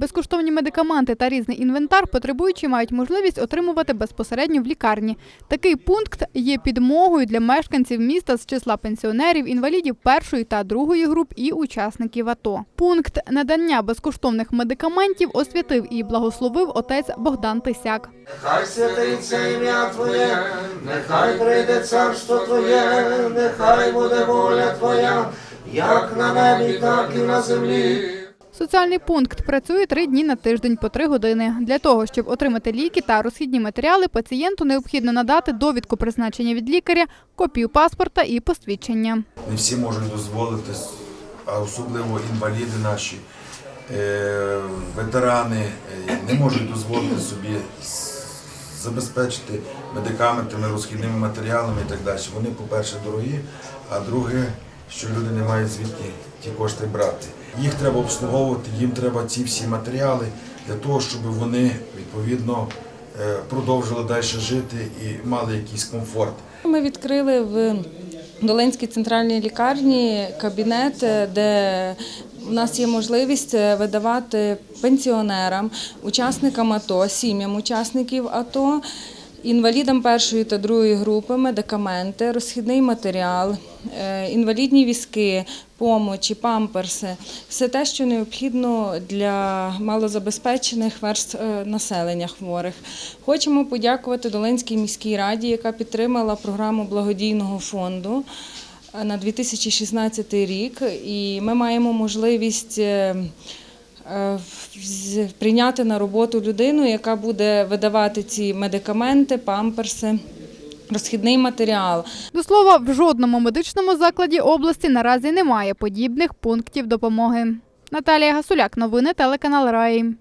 Безкоштовні медикаменти та різний інвентар потребуючі мають можливість отримувати безпосередньо в лікарні. Такий пункт є підмогою для мешканців міста з числа пенсіонерів, інвалідів першої та другої груп і учасників АТО. Пункт надання безкоштовних медикаментів освятив і благословив отець Богдан Тисяк. Нехай святиться ім'я Твоє, нехай прийде царство Твоє, нехай буде воля Твоя, як на небі, так і на землі. Соціальний пункт працює три дні на тиждень по три години. Для того, щоб отримати ліки та розхідні матеріали, пацієнту необхідно надати довідку призначення від лікаря, копію паспорта і посвідчення. Не всі можуть дозволити, а особливо інваліди наші, е, ветерани е, не можуть дозволити собі забезпечити медикаментами, розхідними матеріалами і так далі. Вони, по-перше, дорогі, а друге, що люди не мають звідки ті кошти брати. Їх треба обслуговувати, їм треба ці всі матеріали для того, щоб вони відповідно е, продовжили далі жити і мали якийсь комфорт. Ми відкрили в Долинській центральній лікарні кабінет, е, де у нас є можливість е, видавати пенсіонерам, учасникам АТО, сім'ям учасників АТО, інвалідам першої та другої групи, медикаменти, розхідний матеріал, е, інвалідні візки, помочі, памперси, все те, що необхідно для малозабезпечених верств е, населення хворих. Хочемо подякувати Долинській міській раді, яка підтримала програму благодійного фонду е, на 2016 рік. І ми маємо можливість. Е, Прийняти на роботу людину, яка буде видавати ці медикаменти, памперси, розхідний матеріал. До слова, в жодному медичному закладі області наразі немає подібних пунктів допомоги. Наталія Гасуляк, новини телеканал Раї.